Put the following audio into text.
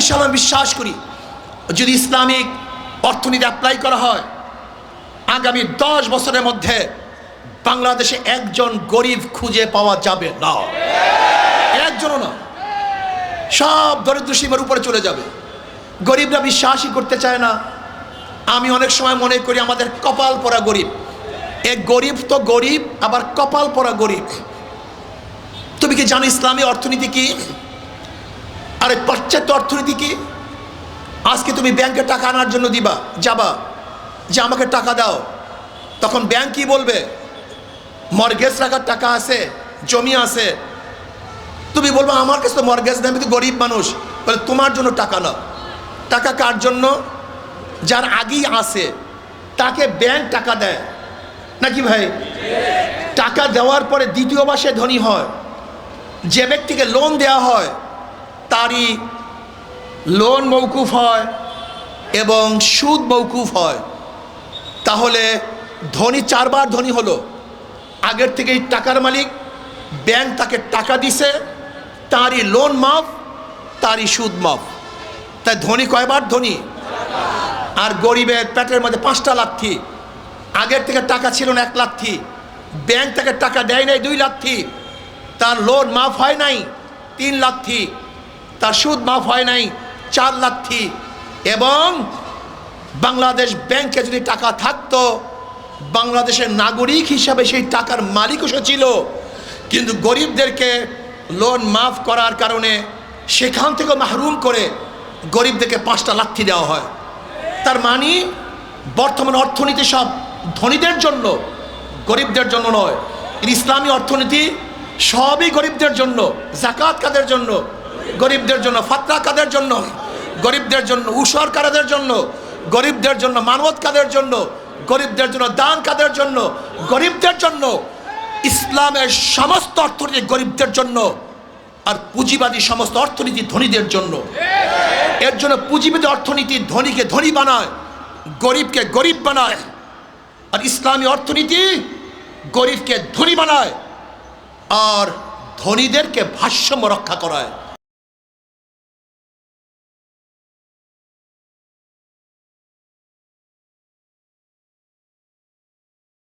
ইনশাল্লাহ বিশ্বাস করি, যদি ইসলামিক অর্থনীতি অ্যাপ্লাই করা হয়, আগামী দশ বছরের মধ্যে বাংলাদেশে একজন গরিব খুঁজে পাওয়া যাবে না। একজনও না। সব দরিদ্র সীমার উপরে চলে যাবে। গরিবরা বিশ্বাসই করতে চায় না। আমি অনেক সময় মনে করি আমাদের কপাল পরা গরিব। এ গরিব তো গরিব, আবার কপাল পরা গরিব। তুমি কি জানো ইসলামী অর্থনীতি কি? আর এই পাশ্চাত্য অর্থনীতি কি? আজকে তুমি ব্যাংকে টাকা আনার জন্য দিবা, যাবা, যে আমাকে টাকা দাও। তখন ব্যাংক কি বলবে? মর্গেজ রাখার টাকা আছে, জমি আছে। তুমি বলব, আমার কাছে তো মর্গেজ নেই, আমি তো গরিব মানুষ। বলে, তোমার জন্য টাকা নাও। টাকা কার জন্য? যার আগেই আছে। তাকে ব্যাংক টাকা দেয়। নাকি ভাই? টাকা দেওয়ার পরে দ্বিতীয়বার সে ধনী হয়। যে ব্যক্তিকে লোন দেওয়া হয় তারই লোন মৌকুফ হয় এবং সুদ মৌকুফ হয়। তাহলে ধনী চারবার ধনী হলো। আগের থেকেই টাকার মালিক ব্যাংক তাকে টাকা দিছে, তারই লোন মাফ, তারই সুদ মাফ। তাই ধনী কয়বার ধনী? আর গরিবের পেটের মধ্যে পাঁচটা লাথি আগের থেকে টাকা ছিল না এক লাথি ব্যাংক থেকে টাকা দেয় নাই দুই লাথি তার লোন মাফ হয় নাই তিন লাথি তার সুদ মাফ হয় নাই, চার লাথি এবং বাংলাদেশ ব্যাংকে যদি টাকা থাকতো, বাংলাদেশের নাগরিক হিসাবে সেই টাকার মালিকও সে ছিল। কিন্তু গরিবদেরকে লোন মাফ করার কারণে সেখান থেকে মাহরুম করে গরিবদেরকে পাঁচটা লাথি দেওয়া হয়। তার মানে বর্তমান অর্থনীতি সব ধনীদের জন্য, গরিবদের জন্য নয়। ইসলামী অর্থনীতি সবই গরিবদের জন্য, জাকাত কাদের জন্য? গরিবদের জন্য ফাতরা কাদের জন্য, গরিবদের জন্য উসর কাদের জন্য, গরিবদের জন্য মানবত কাদের জন্য, গরিবদের জন্য দান কাদের জন্য, গরিবদের জন্য, ইসলামের সমস্ত অর্থনীতি গরিবদের জন্য আর পুঁজিবাদী সমস্ত অর্থনীতি ধনীদের জন্য। এর জন্য পুঁজিবাদী অর্থনীতি ধনীকে ধনী বানায়, গরিবকে গরিব বানায় আর ইসলামী অর্থনীতি গরিবকে ধনী বানায় আর ধনীদেরকে ভারসাম্য রক্ষা করায়।